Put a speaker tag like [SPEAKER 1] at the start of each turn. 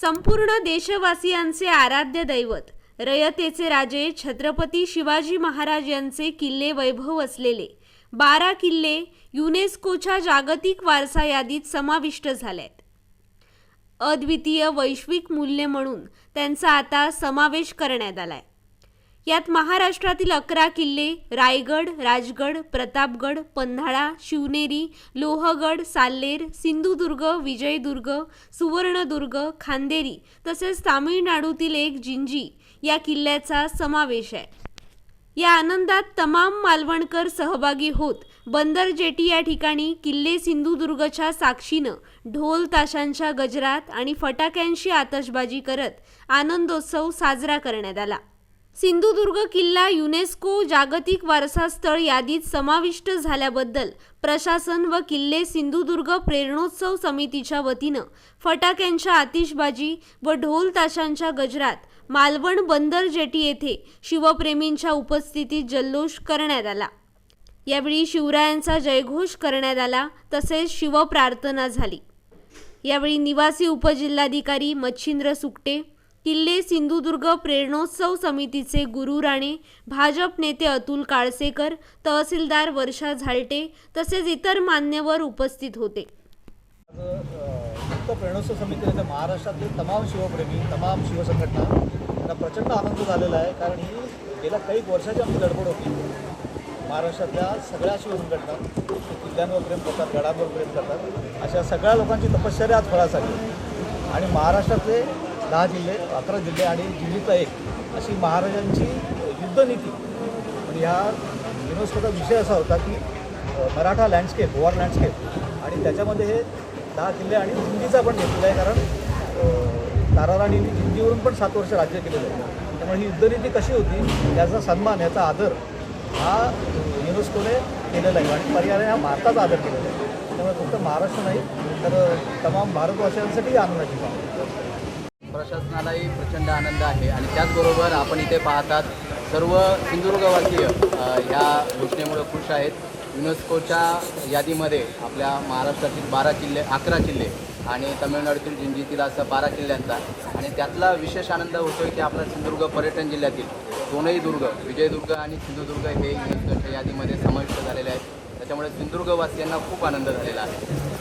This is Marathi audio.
[SPEAKER 1] संपूर्ण देशवासियांचे आराध्य दैवत रयतेचे राजे छत्रपती शिवाजी महाराज यांचे किल्ले वैभव असलेले बारा किल्ले युनेस्कोच्या जागतिक वारसा यादीत समाविष्ट झाले आहेत अद्वितीय वैश्विक मूल्य म्हणून त्यांचा आता समावेश करण्यात आलाय. यात महाराष्ट्रातील अकरा किल्ले रायगड राजगड प्रतापगड पन्हाळा शिवनेरी लोहगड साल्लेर सिंधुदुर्ग विजयदुर्ग सुवर्णदुर्ग खांदेरी तसेच तामिळनाडूतील एक जिंजी या किल्ल्याचा समावेश आहे. या आनंदात तमाम मालवणकर सहभागी होत बंदर जेटी या ठिकाणी किल्ले सिंधुदुर्गच्या साक्षीनं ढोल ताशांच्या गजरात आणि फटाक्यांशी आतषबाजी करत आनंदोत्सव साजरा करण्यात आला. सिंधुदुर्ग किल्ला युनेस्को जागतिक वारसा स्थळ यादीत समाविष्ट झाल्याबद्दल प्रशासन व किल्ले सिंधुदुर्ग प्रेरणोत्सव समितीच्या वतीनं फटाक्यांच्या आतिषबाजी व ढोल ताशांच्या गजरात मालवण बंदर जेटी येथे शिवप्रेमींच्या उपस्थितीत जल्लोष करण्यात आला. यावेळी शिवरायांचा जयघोष करण्यात आला तसेच शिवप्रार्थना झाली. यावेळी निवासी उपजिल्हाधिकारी मच्छिंद्र सुकटे किल्ले सिंधुदुर्ग प्रेरणोत्सव समितीचे गुरु राणे भाजप नेते अतुल काळसेकर तहसीलदार वर्षा झालटे तसेच इतर मान्यवर उपस्थित होते.
[SPEAKER 2] प्रेरणोत्सव समितीने म्हणजे महाराष्ट्रातील तमाम शिवप्रेमी तमाम शिवसंघटना. यांना प्रचंड आनंद झालेला आहे कारण ही गेल्या काही वर्षाची आमची धडपड होती. महाराष्ट्रातल्या सगळ्या शिवसंघटना किल्ल्यांवर प्रेम करतात गडांवर प्रेम करतात अशा सगळ्या लोकांची तपश्चर्या आज फळासाठी. आणि महाराष्ट्रातले दहा जिल्हे अकरा जिल्हे आणि जिल्ह्याचा एक अशी महाराजांची युद्धनीती. पण ह्या युनेस्कोचा विषय असा होता की मराठा लँडस्केप वॉर लँडस्केप आणि त्याच्यामध्ये हे दहा किल्ले आणि जिंजीचा पण घेतलेला आहे कारण अ, ताराराणींनी जिंजीवरून पण सात वर्ष राज्य केलेलं आहे. त्यामुळे ही युद्धनीती कशी होती याचा सन्मान याचा आदर हा युनेस्कोने केलेला आहे आणि पर्यायाने हा भारताचा आदर केलेला आहे. त्यामुळे फक्त महाराष्ट्र नाही तर तमाम भारतवासियांसाठी आनंदाची बाब
[SPEAKER 3] प्रशासनालाही प्रचंड आनंद आहे आणि त्याचबरोबर आपण इथे पाहतात सर्व सिंधुदुर्गवासीय या ह्या घोषणेमुळे खुश आहेत. युनेस्कोच्या यादीमध्ये आपल्या महाराष्ट्रातील बारा किल्ले अकरा किल्ले आणि तमिळनाडूतील जिंजीतील असं बारा किल्ल्यांचा आणि त्यातला विशेष आनंद होतो आहे की आपला सिंधुदुर्ग पर्यटन जिल्ह्यातील दोनही दुर्ग विजयदुर्ग आणि सिंधुदुर्ग हे युनेस्कोच्या यादीमध्ये समाविष्ट झालेले आहेत. त्याच्यामुळे सिंधुदुर्गवासियांना खूप आनंद झालेला आहे.